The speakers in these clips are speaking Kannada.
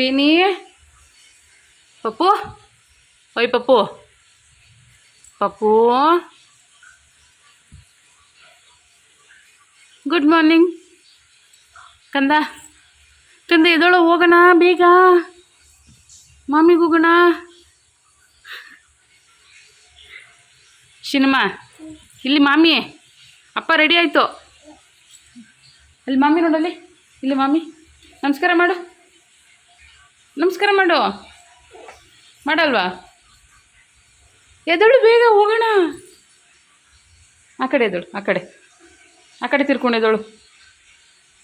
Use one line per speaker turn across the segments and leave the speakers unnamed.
ಶ್ರೀನಿ ಪಪ್ಪು ಓಯ್ ಪಪ್ಪು ಪಪ್ಪು ಗುಡ್ ಮಾರ್ನಿಂಗ್ ಕಂದ. ಕಂದ, ಎದೊಳು ಹೋಗೋಣ, ಬೇಗ. ಮಾಮಿಗೆ ಹೋಗೋಣ. ಸಿನಿಮಾ ಇಲ್ಲಿ ಮಾಮಿ. ಅಪ್ಪ ರೆಡಿ ಆಯಿತು. ಅಲ್ಲಿ ಮಾಮಿ ನೋಡಲ್ಲಿ. ಇಲ್ಲಿ ಮಾಮಿ. ನಮಸ್ಕಾರ ಮಾಡು. ನಮಸ್ಕಾರ ಮಾಡು. ಮಾಡಲ್ವಾ? ಎದಳು ಬೇಗ ಹೋಗೋಣ. ಆ ಕಡೆ ಎದಳು ಆ ಕಡೆ. ಆ ಕಡೆ ತಿರ್ಕೊಂಡು ಎದಳು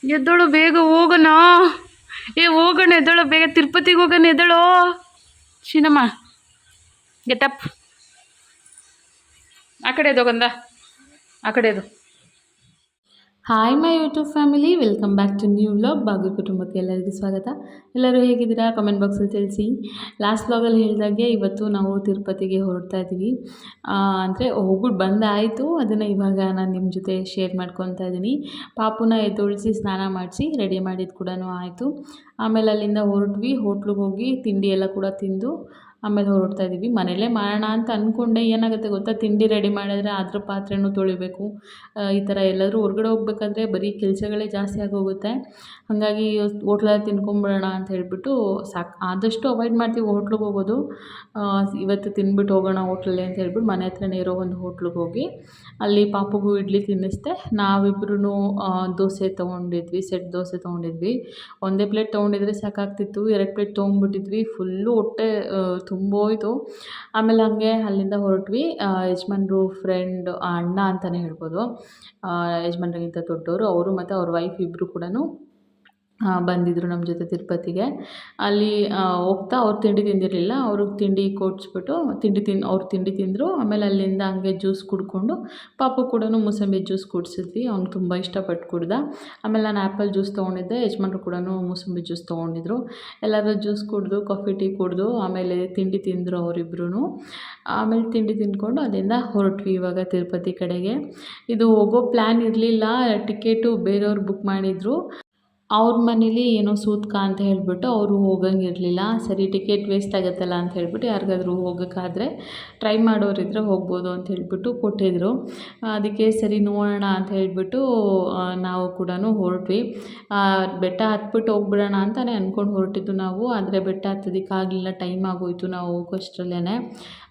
ಎದ್ದಳು ಬೇಗ ಹೋಗೋಣ. ಏ, ಹೋಗೋಣ, ಎದ್ದಳು. ಬೇಗ ತಿರುಪತಿಗೆ ಹೋಗೋಣ, ಎದ್ದಳು. ಶೀನಮ್ಮ ಗೆಟಪ್ ಆ ಕಡೆ ಎದೋಗಂದ ಆ ಕಡೆ ಎದು hi my YouTube family welcome back to new vlog ಬಾಗು ಕುಟುಂಬಕ್ಕೆ ಎಲ್ಲರಿಗೂ ಸ್ವಾಗತ. ಎಲ್ಲರೂ ಹೇಗಿದ್ದೀರಾ? ಕಮೆಂಟ್ ಬಾಕ್ಸಲ್ಲಿ ತಿಳಿಸಿ. ಲಾಸ್ಟ್ ವ್ಲಾಗಲ್ಲಿ ಹೇಳಿದಾಗೆ ಇವತ್ತು ನಾವು ತಿರುಪತಿಗೆ ಹೊರಡ್ತಾ ಇದ್ದೀವಿ. ಅಂದರೆ ಹೋಗ್ಬಿಟ್ಟು ಬಂದಾಯಿತು. ಅದನ್ನು ಇವಾಗ ನಾನು ನಿಮ್ಮ ಜೊತೆ ಶೇರ್ ಮಾಡ್ಕೊತಾ ಇದ್ದೀನಿ. ಪಾಪುನ ಎದ್ದೊಳಿಸಿ ಸ್ನಾನ ಮಾಡಿಸಿ ರೆಡಿ ಮಾಡಿದ್ದು ಕೂಡ ಆಯಿತು. ಆಮೇಲೆ ಅಲ್ಲಿಂದ ಹೊರಟ್ವಿ. ಹೋಟ್ಲಿಗೆ ಹೋಗಿ ತಿಂಡಿ ಎಲ್ಲ ಕೂಡ ತಿಂದು ಆಮೇಲೆ ಹೊರಡ್ತಾ ಇದ್ದೀವಿ. ಮನೆಯಲ್ಲೇ ಮಾಡೋಣ ಅಂತ ಅಂದ್ಕೊಂಡೆ ಏನಾಗುತ್ತೆ ಗೊತ್ತಾ? ತಿಂಡಿ ರೆಡಿ ಮಾಡಿದ್ರೆ ಅದ್ರ ಪಾತ್ರೆನೂ ತೊಳಿಬೇಕು. ಈ ಥರ ಎಲ್ಲಾದರೂ ಹೊರಗಡೆ ಹೋಗ್ಬೇಕಾದ್ರೆ ಬರೀ ಕೆಲಸಗಳೇ ಜಾಸ್ತಿ ಆಗೋಗುತ್ತೆ. ಹಾಗಾಗಿ ಹೋಟ್ಲಲ್ಲಿ ತಿನ್ಕೊಂಬಿಡೋಣ ಅಂತ ಹೇಳಿಬಿಟ್ಟು ಸಾಕು, ಆದಷ್ಟು ಅವಾಯ್ಡ್ ಮಾಡ್ತೀವಿ ಹೋಟ್ಲಿಗೆ ಹೋಗೋದು. ಇವತ್ತು ತಿಂದ್ಬಿಟ್ಟು ಹೋಗೋಣ ಹೋಟ್ಲಲ್ಲಿ ಅಂತ ಹೇಳ್ಬಿಟ್ಟು ಮನೆ ಹತ್ರನೇ ಇರೋ ಒಂದು ಹೋಟ್ಲಿಗೆ ಹೋಗಿ ಅಲ್ಲಿ ಪಾಪಗೂ ಇಡ್ಲಿ ತಿನ್ನಿಸ್ದೆ. ನಾವಿಬ್ರು ದೋಸೆ ತೊಗೊಂಡಿದ್ವಿ, ಸೆಟ್ ದೋಸೆ ತೊಗೊಂಡಿದ್ವಿ. ಒಂದೇ ಪ್ಲೇಟ್ ತೊಗೊಂಡಿದ್ರೆ ಸಾಕಾಗ್ತಿತ್ತು. ಎರಡು ಪ್ಲೇಟ್ ತೊಗೊಂಡ್ಬಿಟ್ಟಿದ್ವಿ ಫುಲ್ಲು ಹೊಟ್ಟೆ ತುಂಬೋಯ್ತು ಆಮೇಲೆ ಹಾಗೆ ಅಲ್ಲಿಂದ ಹೊರಟ್ವಿ. ಯಜಮಾನ್ರು ಫ್ರೆಂಡ್ ಅಣ್ಣ ಅಂತಲೇ ಹೇಳ್ಬೋದು. ಯಜಮಾನ್ರಿಗಿಂತ ದೊಡ್ಡವರು ಅವರು ಮತ್ತು ಅವ್ರ ವೈಫ್ ಇಬ್ಬರು ಕೂಡ ಬಂದಿದ್ದರು ನಮ್ಮ ಜೊತೆ ತಿರುಪತಿಗೆ. ಅಲ್ಲಿ ಹೋಗ್ತಾ ಅವ್ರು ತಿಂಡಿ ತಿಂದಿರಲಿಲ್ಲ. ಅವ್ರಿಗೆ ತಿಂಡಿ ಕೊಡಿಸ್ಬಿಟ್ಟು ತಿಂಡಿ ತಿನ್, ಅವ್ರು ತಿಂಡಿ ತಿಂದರು. ಆಮೇಲೆ ಅಲ್ಲಿಂದ ಹಂಗೆ ಜ್ಯೂಸ್ ಕುಡ್ಕೊಂಡು, ಪಾಪು ಕೂಡ ಮೂಸಂಬಿ ಜ್ಯೂಸ್ ಕುಡಿಸಿದ್ವಿ. ಅವ್ನು ತುಂಬ ಇಷ್ಟಪಟ್ಟು ಕುಡ್ದ. ಆಮೇಲೆ ನಾನು ಆ್ಯಪಲ್ ಜ್ಯೂಸ್ ತೊಗೊಂಡಿದ್ದೆ. ಯಜಮಾನ್ರು ಕೂಡ ಮೂಸಂಬಿ ಜ್ಯೂಸ್ ತೊಗೊಂಡಿದ್ರು. ಎಲ್ಲರೂ ಜ್ಯೂಸ್ ಕುಡಿದು, ಕಾಫಿ, ಟೀ ಕುಡಿದು, ಆಮೇಲೆ ತಿಂಡಿ ತಿಂದರು ಅವರಿಬ್ರು ಆಮೇಲೆ ತಿಂಡಿ ತಿಂದ್ಕೊಂಡು ಅಲ್ಲಿಂದ ಹೊರಟ್ವಿ ಇವಾಗ ತಿರುಪತಿ ಕಡೆಗೆ. ಇದು ಹೋಗೋ ಪ್ಲ್ಯಾನ್ ಇರಲಿಲ್ಲ. ಟಿಕೆಟು ಬೇರೆಯವ್ರು ಬುಕ್ ಮಾಡಿದರು. ಅವ್ರ ಮನೇಲಿ ಏನೋ ಸೂತ್ಕ ಅಂತ ಹೇಳಿಬಿಟ್ಟು ಅವರು ಹೋಗಂಗಿರಲಿಲ್ಲ. ಸರಿ ಟಿಕೆಟ್ ವೇಸ್ಟ್ ಆಗುತ್ತಲ್ಲ ಅಂತ ಹೇಳಿಬಿಟ್ಟು ಯಾರಿಗಾದ್ರೂ ಹೋಗೋಕ್ಕಾದ್ರೆ ಟ್ರೈ ಮಾಡೋರಿದ್ರೆ ಹೋಗ್ಬೋದು ಅಂತ ಹೇಳಿಬಿಟ್ಟು ಕೊಟ್ಟಿದ್ದರು ಅದಕ್ಕೆ ಸರಿ ನೋಡೋಣ ಅಂತ ಹೇಳಿಬಿಟ್ಟು ನಾವು ಕೂಡ ಹೊರಟ್ವಿ. ಬೆಟ್ಟ ಹತ್ಬಿಟ್ಟು ಹೋಗ್ಬಿಡೋಣ ಅಂತಲೇ ಅಂದ್ಕೊಂಡು ಹೊರಟಿದ್ದು ನಾವು. ಆದರೆ ಬೆಟ್ಟ ಹತ್ತೋದಕ್ಕಾಗಲಿಲ್ಲ ಟೈಮ್ ಆಗೋಯಿತು ನಾವು ಹೋಗೋಷ್ಟರಲ್ಲೇ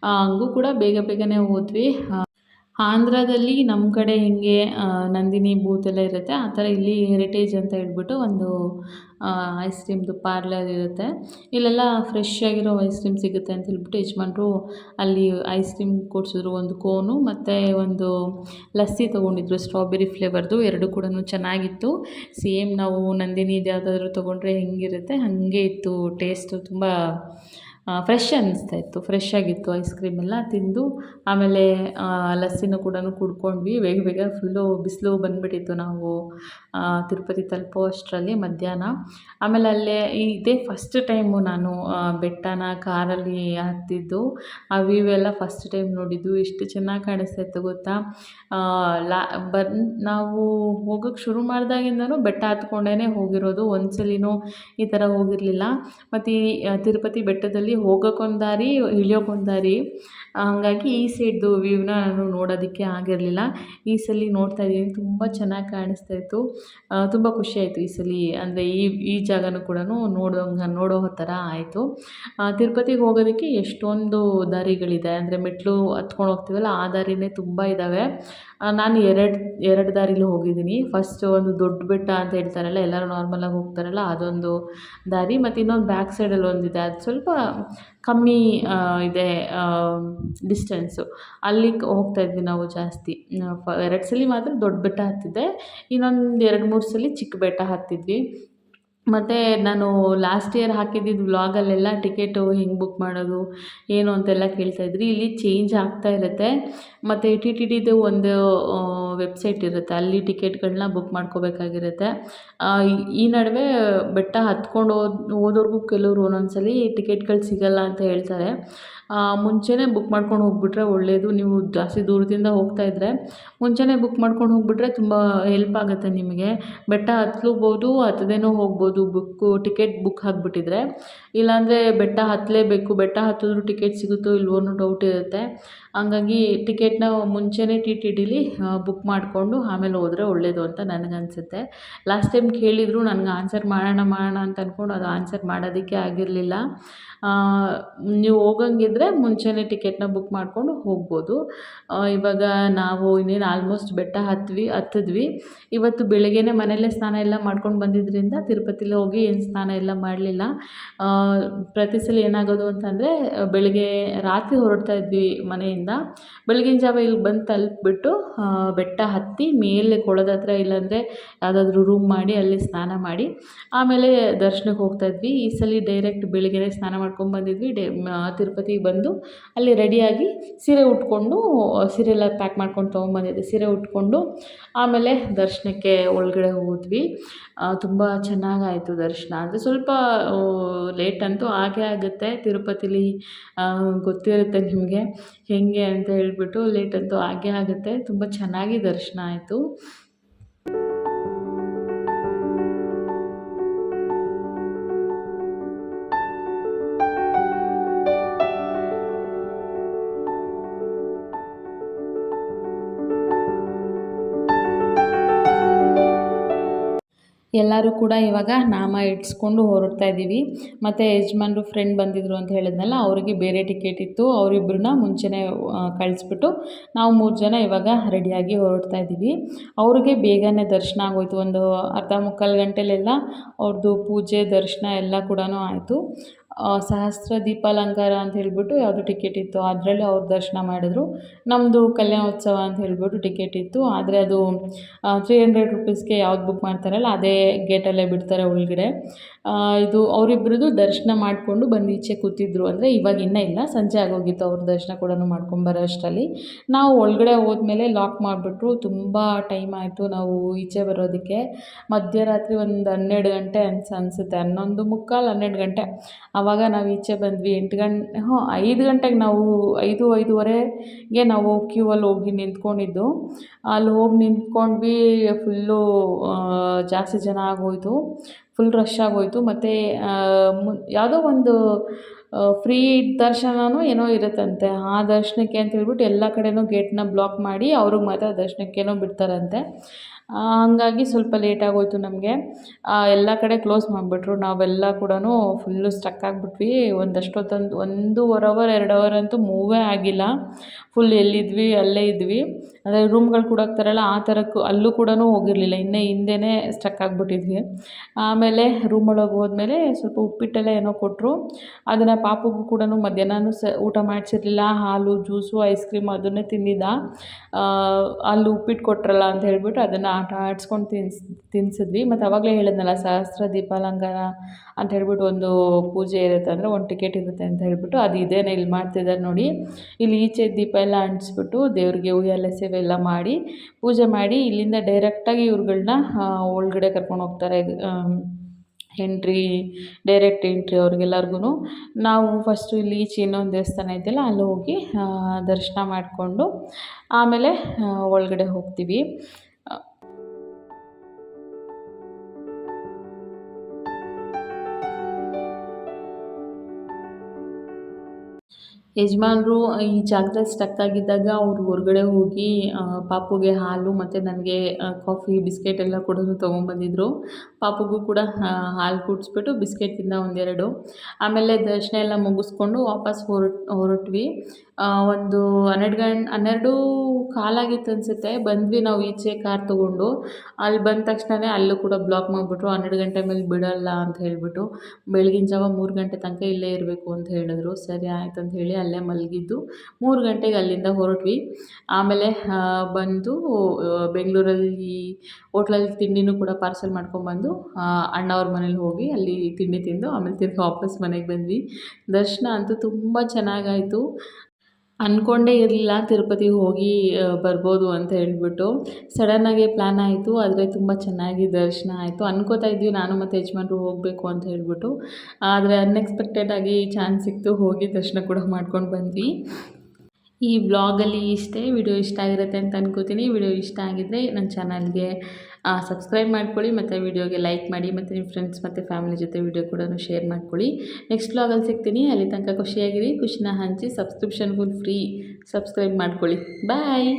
ಹಂಗೂ ಕೂಡ ಬೇಗ ಬೇಗನೆ ಹೋದ್ವಿ. ಆಂಧ್ರದಲ್ಲಿ ನಮ್ಮ ಕಡೆ ಹೇಗೆ ನಂದಿನಿ ಬೂತ್ ಎಲ್ಲ ಇರುತ್ತೆ, ಆ ಥರ ಇಲ್ಲಿ ಹೆರಿಟೇಜ್ ಅಂತ ಹೇಳ್ಬಿಟ್ಟು ಒಂದು ಐಸ್ ಕ್ರೀಮ್ದು ಪಾರ್ಲರ್ ಇರುತ್ತೆ. ಇಲ್ಲೆಲ್ಲ ಫ್ರೆಶ್ ಆಗಿರೋ ಐಸ್ ಕ್ರೀಮ್ ಸಿಗುತ್ತೆ ಅಂತ ಹೇಳ್ಬಿಟ್ಟು ಯಜಮಾನ್ರು ಅಲ್ಲಿ ಐಸ್ ಕ್ರೀಮ್ ಕೊಡಿಸಿದ್ರು ಒಂದು ಕೋನು ಮತ್ತು ಒಂದು ಲಸ್ಸಿ ತೊಗೊಂಡಿದ್ರು ಸ್ಟ್ರಾಬೆರಿ ಫ್ಲೇವರ್ದು ಎರಡು ಕೂಡ ಚೆನ್ನಾಗಿತ್ತು. ಸೇಮ್ ನಾವು ನಂದಿನಿದು ಯಾವುದಾದ್ರೂ ತೊಗೊಂಡ್ರೆ ಹೆಂಗಿರುತ್ತೆ, ಹಾಗೆ ಇತ್ತು ಟೇಸ್ಟು ತುಂಬ ಫ್ರೆಶ್ ಅನ್ನಿಸ್ತಾ ಇತ್ತು. ಫ್ರೆಶ್ ಆಗಿತ್ತು ಐಸ್ ಕ್ರೀಮ್ ಎಲ್ಲ ತಿಂದು, ಆಮೇಲೆ ಲಸ್ಸಿನೂ ಕೂಡ ಕುಡ್ಕೊಂಡ್ವಿ. ಬೇಗ ಬೇಗ ಫುಲ್ಲು ಬಿಸಿಲು ಬಂದುಬಿಟ್ಟಿತ್ತು ನಾವು ತಿರುಪತಿ ತಲುಪೋ ಅಷ್ಟರಲ್ಲಿ ಮಧ್ಯಾಹ್ನ. ಆಮೇಲೆ ಅಲ್ಲೇ ಇದೇ ಫಸ್ಟ್ ಟೈಮು ನಾನು ಬೆಟ್ಟನ, ಕಾರಲ್ಲಿ ಹತ್ತಿದ್ದು. ಆ ವ್ಯೂ ಎಲ್ಲ ಫಸ್ಟ್ ಟೈಮ್ ನೋಡಿದ್ದು. ಎಷ್ಟು ಚೆನ್ನಾಗಿ ಕಾಣಿಸ್ತಾ ಇತ್ತು ಗೊತ್ತಾ? ಲಾ ಬನ್ ನಾವು ಹೋಗೋಕ್ಕೆ ಶುರು ಮಾಡಿದಾಗಿಂದನೂ ಬೆಟ್ಟ ಹತ್ಕೊಂಡೇ ಹೋಗಿರೋದು. ಒಂದ್ಸಲಿನೂ ಈ ಥರ ಹೋಗಿರಲಿಲ್ಲ. ಮತ್ತು ತಿರುಪತಿ ಬೆಟ್ಟದಲ್ಲಿ ಹೋಗೋಕ್ಕೊಂದು ದಾರಿ ಇಳಿಯೋಕ್ಕೊಂದು ದಾರಿ ಹಾಗಾಗಿ ಈ ಸೈಡ್ದು ವ್ಯೂನ ನಾನು ನೋಡೋದಕ್ಕೆ ಆಗಿರಲಿಲ್ಲ. ಈ ಸಲ ನೋಡ್ತಾ ಇದ್ದೀನಿ. ತುಂಬ ಚೆನ್ನಾಗಿ ಕಾಣಿಸ್ತಾ ಇತ್ತು. ತುಂಬ ಖುಷಿ ಆಯಿತು ಈ ಸಲ. ಅಂದರೆ ಈ ಈ ಜಾಗನೂ ಕೂಡ ನೋಡೋಂಗೆ ನೋಡೋ ಥರ ಆಯಿತು. ತಿರುಪತಿಗೆ ಹೋಗೋದಕ್ಕೆ ಎಷ್ಟೊಂದು ದಾರಿಗಳಿದೆ. ಅಂದರೆ ಮೆಟ್ಲು ಹತ್ಕೊಂಡು ಹೋಗ್ತೀವಲ್ಲ, ಆ ದಾರಿನೇ ತುಂಬ ಇದ್ದಾವೆ ನಾನು ಎರಡು ಎರಡು ದಾರಿಲಿ ಹೋಗಿದ್ದೀನಿ. ಫಸ್ಟ್ ಒಂದು ದೊಡ್ಡ ಬೆಟ್ಟ ಅಂತ ಹೇಳ್ತಾರಲ್ಲ, ಎಲ್ಲರೂ ನಾರ್ಮಲಾಗಿ ಹೋಗ್ತಾರಲ್ಲ, ಅದೊಂದು ದಾರಿ. ಮತ್ತು ಇನ್ನೊಂದು ಬ್ಯಾಕ್ ಸೈಡಲ್ಲಿ ಒಂದಿದೆ. ಅದು ಸ್ವಲ್ಪ ಕಮ್ಮಿ ಇದೆ ಡಿಸ್ಟೆನ್ಸು ಅಲ್ಲಿ ಹೋಗ್ತಾ ಇದ್ವಿ ನಾವು ಜಾಸ್ತಿ. ಎರಡು ಸಲ ಮಾತ್ರ ದೊಡ್ಡ ಬೆಟ್ಟ ಹತ್ತಿದ್ದೆ. ಇನ್ನೊಂದು ಎರಡು ಮೂರು ಸಲ ಚಿಕ್ಕ ಬೆಟ್ಟ ಹತ್ತಿದ್ವಿ. ಮತ್ತು ನಾನು ಲಾಸ್ಟ್ ಇಯರ್ ಹಾಕಿದ್ದಿದ್ದು ವ್ಲಾಗಲ್ಲೆಲ್ಲ ಟಿಕೆಟು ಹೆಂಗೆ ಬುಕ್ ಮಾಡೋದು, ಏನು ಅಂತೆಲ್ಲ ಕೇಳ್ತಾಯಿದ್ರಿ ಇಲ್ಲಿ ಚೇಂಜ್ ಆಗ್ತಾ ಇರುತ್ತೆ. ಮತ್ತು ಟಿ ಟಿ ಟಿದು ಒಂದು ವೆಬ್ಸೈಟ್ ಇರುತ್ತೆ, ಅಲ್ಲಿ ಟಿಕೆಟ್ಗಳನ್ನ ಬುಕ್ ಮಾಡ್ಕೋಬೇಕಾಗಿರುತ್ತೆ. ಈ- ನಡುವೆ ಬೆಟ್ಟ ಹತ್ಕೊಂಡು ಹೋದ್ ಹೋದವ್ರಿಗೂ ಕೆಲವರು ಒಂದೊಂದು ಸಲ ಟಿಕೆಟ್ಗಳು ಸಿಗಲ್ಲ ಅಂತ ಹೇಳ್ತಾರೆ. ಮುಂಚೆನೇ ಬುಕ್ ಮಾಡ್ಕೊಂಡು ಹೋಗ್ಬಿಟ್ರೆ ಒಳ್ಳೆಯದು ನೀವು ಜಾಸ್ತಿ ದೂರದಿಂದ ಹೋಗ್ತಾ ಇದ್ದರೆ ಮುಂಚೆನೇ ಬುಕ್ ಮಾಡ್ಕೊಂಡು ಹೋಗ್ಬಿಟ್ರೆ ತುಂಬ ಹೆಲ್ಪ್ ಆಗುತ್ತೆ ನಿಮಗೆ. ಬೆಟ್ಟ ಹತ್ಲೂಬೋದು ಹತ್ತದೇನೂ ಹೋಗ್ಬೋದು ಬುಕ್ಕು ಟಿಕೆಟ್ ಬುಕ್ ಆಗಿಬಿಟ್ಟಿದ್ರೆ ಇಲ್ಲಾಂದರೆ ಬೆಟ್ಟ ಹತ್ತಲೇಬೇಕು ಬೆಟ್ಟ ಹತ್ತಿದ್ರು ಟಿಕೆಟ್ ಸಿಗುತ್ತೋ ಇಲ್ವೋ ಡೌಟ್ ಇರುತ್ತೆ. ಹಂಗಾಗಿ ಟಿಕೆಟ್ನ ಮುಂಚೆನೇ ಟಿ ಟಿ ಡಿಲಿ ಬುಕ್ ಮಾಡಿಕೊಂಡು ಆಮೇಲೆ ಹೋದರೆ ಒಳ್ಳೆಯದು ಅಂತ ನನಗನ್ಸುತ್ತೆ. ಲಾಸ್ಟ್ ಟೈಮ್ ಕೇಳಿದರು ನನಗೆ ಆನ್ಸರ್ ಮಾಡೋಣ ಮಾಡೋಣ ಅಂತ ಅಂದ್ಕೊಂಡು ಅದು ಆನ್ಸರ್ ಮಾಡೋದಕ್ಕೆ ಆಗಿರಲಿಲ್ಲ. ನೀವು ಹೋಗಂಗಿದ್ರೆ ಮುಂಚೆನೇ ಟಿಕೆಟ್ನ ಬುಕ್ ಮಾಡಿಕೊಂಡು ಹೋಗ್ಬೋದು. ಇವಾಗ ನಾವು ಇನ್ನೇನು ಆಲ್ಮೋಸ್ಟ್ ಬೆಟ್ಟ ಹತ್ವಿ, ಹತ್ತಿದ್ವಿ. ಇವತ್ತು ಬೆಳಗ್ಗೆಯೇ ಮನೆಯಲ್ಲೇ ಸ್ನಾನ ಎಲ್ಲ ಮಾಡ್ಕೊಂಡು ಬಂದಿದ್ದರಿಂದ ತಿರುಪತಿಲಿ ಹೋಗಿ ಏನು ಸ್ನಾನ ಎಲ್ಲ ಮಾಡಲಿಲ್ಲ. ಪ್ರತಿ ಸಲ ಏನಾಗೋದು ಅಂತಂದರೆ, ಬೆಳಗ್ಗೆ ರಾತ್ರಿ ಹೊರಡ್ತಾ ಇದ್ವಿ ಮನೆಯಿಂದ. ಬೆಳಗಿನ ಜಾವ ಇಲ್ಲಿ ಬಂದು ತಲುಪಿಬಿಟ್ಟು ಬೆಟ್ಟ ಹತ್ತಿ ಮೇಲೆ ಕೊಳದ ಹತ್ರ ಇಲ್ಲಾಂದರೆ ಯಾವುದಾದ್ರೂ ರೂಮ್ ಮಾಡಿ ಅಲ್ಲಿ ಸ್ನಾನ ಮಾಡಿ, ಆಮೇಲೆ ದರ್ಶನಕ್ಕೆ ಹೋಗ್ತಾ ಇದ್ವಿ. ಈ ಸಲ ಡೈರೆಕ್ಟ್ ಬೆಳಗ್ಗೆನೇ ಸ್ನಾನ ಮಾಡ್ಕೊಂಡು ಬಂದಿದ್ವಿ. ಡೇ ತಿರುಪತಿಗೆ ಬಂದು ಅಲ್ಲಿ ರೆಡಿಯಾಗಿ ಸೀರೆ ಉಟ್ಕೊಂಡು ಸೀರೆ ಎಲ್ಲ ಪ್ಯಾಕ್ ಮಾಡ್ಕೊಂಡು ತೊಗೊಂಬಂದಿದ್ದೆ. ಸೀರೆ ಉಟ್ಕೊಂಡು ಆಮೇಲೆ ದರ್ಶನಕ್ಕೆ ಒಳಗಡೆ ಹೋದ್ವಿ. ತುಂಬ ಚೆನ್ನಾಗಾಯಿತು ದರ್ಶನ. ಅಂದರೆ ಸ್ವಲ್ಪ ಲೇಟ್ ಅಂತೂ ಆಗೇ ಆಗುತ್ತೆ. ತಿರುಪತಿಲಿ ಗೊತ್ತಿರುತ್ತೆ ನಿಮಗೆ ಹೇಗೆ ಅಂತ ಹೇಳಿಬಿಟ್ಟು ಲೇಟ್ ಅಂತೂ ಆಗೇ ಆಗುತ್ತೆ. ತುಂಬ ಚೆನ್ನಾಗಿ ದರ್ಶನ ಆಯಿತು. ಎಲ್ಲರೂ ಕೂಡ ಇವಾಗ ನಾಮ ಇಟ್ಸ್ಕೊಂಡು ಹೊರಡ್ತಾ ಇದ್ದೀವಿ. ಮತ್ತು ಯಜಮಾನ್ರು ಫ್ರೆಂಡ್ ಬಂದಿದ್ರು ಅಂತ ಹೇಳಿದ್ನಲ್ಲ, ಅವರಿಗೆ ಬೇರೆ ಟಿಕೆಟ್ ಇತ್ತು. ಅವರಿಬ್ಬರನ್ನ ಮುಂಚೆನೇ ಕಳಿಸ್ಬಿಟ್ಟು ನಾವು ಮೂರು ಜನ ಇವಾಗ ರೆಡಿಯಾಗಿ ಹೊರಡ್ತಾ ಇದ್ದೀವಿ. ಅವ್ರಿಗೆ ಬೇಗನೆ ದರ್ಶನ ಆಗೋಯ್ತು. ಒಂದು ಅರ್ಧ ಮುಕ್ಕಾಲು ಗಂಟೆಲೆಲ್ಲ ಅವ್ರದ್ದು ಪೂಜೆ, ದರ್ಶನ ಎಲ್ಲ ಕೂಡ ಆಯಿತು. ಸಹಸ್ರ ದೀಪಾಲಂಕಾರ ಅಂತ ಹೇಳಿಬಿಟ್ಟು ಯಾವುದು ಟಿಕೆಟ್ ಇತ್ತು. ಅದರಲ್ಲಿ ಅವ್ರು ದರ್ಶನ ಮಾಡಿದ್ರು. ನಮ್ಮದು ಕಲ್ಯಾಣೋತ್ಸವ ಅಂತ ಹೇಳಿಬಿಟ್ಟು ಟಿಕೆಟ್ ಇತ್ತು. ಆದರೆ ಅದು ತ್ರೀ ಹಂಡ್ರೆಡ್ ರುಪೀಸ್ಗೆ ಯಾವ್ದು ಬುಕ್ ಮಾಡ್ತಾರಲ್ಲ, ಅದೇ ಗೇಟಲ್ಲೇ ಬಿಡ್ತಾರೆ ಒಳಗಡೆ ಇದು ಅವರಿಬ್ರದ್ದು ದರ್ಶನ ಮಾಡಿಕೊಂಡು ಬಂದು ಈಚೆ ಕೂತಿದ್ರು ಅಂದರೆ ಇವಾಗ ಇನ್ನೂ ಇಲ್ಲ. ಸಂಜೆ ಆಗೋಗಿತ್ತು ಅವ್ರ ದರ್ಶನ ಕೂಡ ಮಾಡ್ಕೊಂಬರೋ ಅಷ್ಟರಲ್ಲಿ. ನಾವು ಒಳಗಡೆ ಹೋದ್ಮೇಲೆ ಲಾಕ್ ಮಾಡಿಬಿಟ್ರು. ತುಂಬ ಟೈಮ್ ಆಯಿತು ನಾವು ಈಚೆ ಬರೋದಕ್ಕೆ. ಮಧ್ಯರಾತ್ರಿ ಒಂದು ಹನ್ನೆರಡು ಗಂಟೆ ಅನ್ಸ ಅನಿಸುತ್ತೆ. ಹನ್ನೊಂದು ಮುಕ್ಕಾಲು ಹನ್ನೆರಡು ಗಂಟೆ. ಆವಾಗ ನಾವು ಈಚೆ ಬಂದ್ವಿ. ಎಂಟು ಗಂಟೆ ಹ್ಞೂ ಐದು ಗಂಟೆಗೆ ನಾವು ಐದು, ಐದೂವರೆಗೆ ನಾವು ಕ್ಯೂ ಅಲ್ಲಿ ಹೋಗಿ ನಿಂತ್ಕೊಂಡಿದ್ದು. ಅಲ್ಲಿ ಹೋಗಿ ನಿಂತ್ಕೊಂಡ್ವಿ ಫುಲ್ಲು ಜಾಸ್ತಿ ಜನ ಆಗೋಯಿತು. ಫುಲ್ ರಶ್ ಆಗೋಯಿತು. ಮತ್ತು ಮು, ಯಾವುದೋ ಒಂದು ಫ್ರೀ ದರ್ಶನವೋ ಏನೋ ಇರುತ್ತಂತೆ. ಆ ದರ್ಶನಕ್ಕೆ ಅಂತ ಹೇಳ್ಬಿಟ್ಟು ಎಲ್ಲ ಕಡೆಯೂ ಗೇಟನ್ನ ಬ್ಲಾಕ್ ಮಾಡಿ ಅವ್ರಿಗೆ ಮಾತ್ರ ದರ್ಶನಕ್ಕೇನೋ ಬಿಡ್ತಾರಂತೆ. ಹಂಗಾಗಿ ಸ್ವಲ್ಪ ಲೇಟ್ ಆಗೋಯ್ತು ನಮಗೆ. ಎಲ್ಲ ಕಡೆ ಕ್ಲೋಸ್ ಮಾಡಿಬಿಟ್ರು. ನಾವೆಲ್ಲ ಕೂಡ ಫುಲ್ಲು ಸ್ಟಕ್ ಆಗಿಬಿಟ್ವಿ. ಒಂದಷ್ಟೊತ್ತೊಂದು ಒಂದು ಒಂದೂವರೆ ಅವರ್ ಎರಡು ಅವರ್ ಅಂತೂ ಮೂವೇ ಆಗಿಲ್ಲ. ಫುಲ್ ಎಲ್ಲಿದ್ವಿ? ಅಲ್ಲೇ ಇದ್ವಿ. ಅಂದರೆ ರೂಮ್ಗಳು ಕೂಡ ಹಾಕ್ತಾರಲ್ಲ, ಆ ಥರಕ್ಕೂ ಅಲ್ಲೂ ಕೂಡ ಹೋಗಿರಲಿಲ್ಲ. ಇನ್ನೇ ಹಿಂದೆನೇ ಸ್ಟಕ್ ಆಗಿಬಿಟ್ಟಿದ್ವಿ. ಆಮೇಲೆ ರೂಮ್ ಒಳಗೆ ಹೋದ್ಮೇಲೆ ಸ್ವಲ್ಪ ಉಪ್ಪಿಟ್ಟೆಲ್ಲ ಏನೋ ಕೊಟ್ಟರು ಅದನ್ನು ಪಾಪುಗೂ ಕೂಡ ಮಧ್ಯಾಹ್ನವೂ ಸ, ಊಟ ಮಾಡಿಸಿರ್ಲಿಲ್ಲ. ಹಾಲು, ಜ್ಯೂಸು ಐಸ್ ಕ್ರೀಮ್ ಅದನ್ನೇ ತಿಂದಿದ್ದ. ಅಲ್ಲಿ ಉಪ್ಪಿಟ್ಟು ಕೊಟ್ರಲ್ಲ ಅಂತ ಹೇಳ್ಬಿಟ್ಟು ಅದನ್ನು ಆಟ ಆಡಿಸ್ಕೊಂಡು ತಿನ್ಸ್, ತಿನ್ಸಿದ್ವಿ. ಮತ್ತು ಅವಾಗಲೇ ಹೇಳಿದ್ನಲ್ಲ, ಸಹಸ್ರ ದೀಪಾಲಂಕಾರ ಅಂತ ಹೇಳ್ಬಿಟ್ಟು ಒಂದು ಪೂಜೆ ಇರುತ್ತೆ ಅಂದರೆ ಒಂದು ಟಿಕೆಟ್ ಇರುತ್ತೆ ಅಂತ ಹೇಳ್ಬಿಟ್ಟು ಅದು ಇದೇನೆ ಇಲ್ಲಿ ಮಾಡ್ತಿದ್ದಾರೆ ನೋಡಿ. ಇಲ್ಲಿ ಈಚೆ ದೀಪ ಎಲ್ಲ ಅಂಟಿಸ್ಬಿಟ್ಟು ದೇವ್ರಿಗೆ ಉಯ್ಯಾಲೆ ಸೇವೆ ಎಲ್ಲ ಮಾಡಿ ಪೂಜೆ ಮಾಡಿ ಇಲ್ಲಿಂದ ಡೈರೆಕ್ಟಾಗಿ ಇವ್ರುಗಳನ್ನ ಒಳಗಡೆ ಕರ್ಕೊಂಡು ಹೋಗ್ತಾರೆ. ಎಂಟ್ರಿ ಡೈರೆಕ್ಟ್ ಎಂಟ್ರಿ ಅವ್ರಿಗೆಲ್ಲರಿಗೂ ನಾವು ಫಸ್ಟು ಇಲ್ಲಿ ಈಚೆ ಇನ್ನೊಂದು ದೇವಸ್ಥಾನ ಇದೆಯಲ್ಲ ಅಲ್ಲಿ ಹೋಗಿ ದರ್ಶನ ಮಾಡಿಕೊಂಡು ಆಮೇಲೆ ಒಳಗಡೆ ಹೋಗ್ತೀವಿ. ಯಜಮಾನ್ರು ಈ ಜಾಗದಲ್ಲಿ ಸ್ಟಕ್ ಆಗಿದ್ದಾಗ ಅವ್ರು ಹೊರ್ಗಡೆ ಹೋಗಿ ಪಾಪುಗೆ ಹಾಲು ಮತ್ತು ನನಗೆ ಕಾಫಿ ಬಿಸ್ಕೆಟ್ ಎಲ್ಲ ಕೊಡೋದು ತೊಗೊಂಬಂದಿದ್ರು. ಪಾಪುಗೂ ಕೂಡ ಹಾಲು ಕುಡಿಸ್ಬಿಟ್ಟು ಬಿಸ್ಕೆಟ್ ತಿಂದ ಒಂದೆರಡು. ಆಮೇಲೆ ದರ್ಶನ ಎಲ್ಲ ಮುಗಿಸ್ಕೊಂಡು ವಾಪಸ್ ಹೊರಟು, ಹೊರಟ್ವಿ. ಒಂದು ಹನ್ನೆರಡು ಗಂಟೆ, ಹನ್ನೆರಡು ಕಾಲಾಗಿತ್ತು ಅನಿಸುತ್ತೆ. ಬಂದ್ವಿ ನಾವು ಈಚೆ ಕಾರ್ ತೊಗೊಂಡು. ಅಲ್ಲಿ ಬಂದ ತಕ್ಷಣವೇ ಅಲ್ಲೂ ಕೂಡ ಬ್ಲಾಕ್ ಮಾಡಿಬಿಟ್ರು. ಹನ್ನೆರಡು ಗಂಟೆ ಮೇಲೆ ಬಿಡೋಲ್ಲ ಅಂತ ಹೇಳಿಬಿಟ್ಟು ಬೆಳಗಿನ ಜಾವ ಮೂರು ಗಂಟೆ ತನಕ ಇಲ್ಲೇ ಇರಬೇಕು ಅಂತ ಹೇಳಿದ್ರು. ಸರಿ ಆಯ್ತು ಅಂತ ಹೇಳಿ ಅಲ್ಲೇ ಮಲಗಿದ್ದು. ಮೂರು ಗಂಟೆಗೆ ಅಲ್ಲಿಂದ ಹೊರಟ್ವಿ. ಆಮೇಲೆ ಬಂದು ಬೆಂಗಳೂರಲ್ಲಿ ಹೋಟ್ಲಲ್ಲಿ ತಿಂಡಿನೂ ಕೂಡ ಪಾರ್ಸೆಲ್ ಮಾಡ್ಕೊಂಬಂದು ಅಣ್ಣ ಅವ್ರ ಮನೇಲಿ ಹೋಗಿ ಅಲ್ಲಿ ತಿಂಡಿ ತಿಂದು ಆಮೇಲೆ ತಿರ್ಗಿ ವಾಪಸ್ ಮನೆಗೆ ಬಂದ್ವಿ. ದರ್ಶನ ಅಂತೂ ತುಂಬ ಚೆನ್ನಾಗಾಯಿತು. ಅಂದ್ಕೊಂಡೇ ಇರಲಿಲ್ಲ ತಿರುಪತಿಗೆ ಹೋಗಿ ಬರ್ಬೋದು ಅಂತ ಹೇಳಿಬಿಟ್ಟು. ಸಡನ್ನಾಗೆ ಪ್ಲ್ಯಾನ್ ಆಯಿತು. ಆದರೆ ತುಂಬ ಚೆನ್ನಾಗಿ ದರ್ಶನ ಆಯಿತು. ಅನ್ಕೋತಾ ಇದ್ವಿ, ನಾನು ಮತ್ತು ಯಜಮಾನ್ರು ಹೋಗಬೇಕು ಅಂತ ಹೇಳ್ಬಿಟ್ಟು. ಆದರೆ ಅನ್ಎಕ್ಸ್ಪೆಕ್ಟೆಡಾಗಿ ಚಾನ್ಸ್ ಸಿಕ್ತು, ಹೋಗಿ ದರ್ಶನ ಕೂಡ ಮಾಡ್ಕೊಂಡು ಬಂದ್ವಿ. ಈ ವ್ಲಾಗಲ್ಲಿ ಇಷ್ಟೇ. ವಿಡಿಯೋ ಇಷ್ಟ ಆಗಿರುತ್ತೆ ಅಂತ ಅನ್ಕೋತೀನಿ. ವಿಡಿಯೋ ಇಷ್ಟ ಆಗಿದ್ದರೆ ನನ್ನ ಚಾನಲ್ಗೆ ಸಬ್ಸ್ಕ್ರೈಬ್ ಮಾಡ್ಕೊಳ್ಳಿ ಮತ್ತು ವಿಡಿಯೋಗೆ ಲೈಕ್ ಮಾಡಿ ಮತ್ತು ನಿಮ್ಮ ಫ್ರೆಂಡ್ಸ್ ಮತ್ತು ಫ್ಯಾಮಿಲಿ ಜೊತೆ ವೀಡಿಯೋ ಕೂಡ ಶೇರ್ ಮಾಡ್ಕೊಳ್ಳಿ. ನೆಕ್ಸ್ಟ್ ವ್ಲಾಗಲ್ಲಿ ಸಿಗ್ತೀನಿ. ಅಲ್ಲಿ ತನಕ ಖುಷಿಯಾಗಿರಿ. ಖುಷಿನ ಹಂಚಿ ಸಬ್ಸ್ಕ್ರಿಪ್ಷನ್ಗೂ ಫ್ರೀ ಸಬ್ಸ್ಕ್ರೈಬ್ ಮಾಡ್ಕೊಳ್ಳಿ. ಬಾಯ್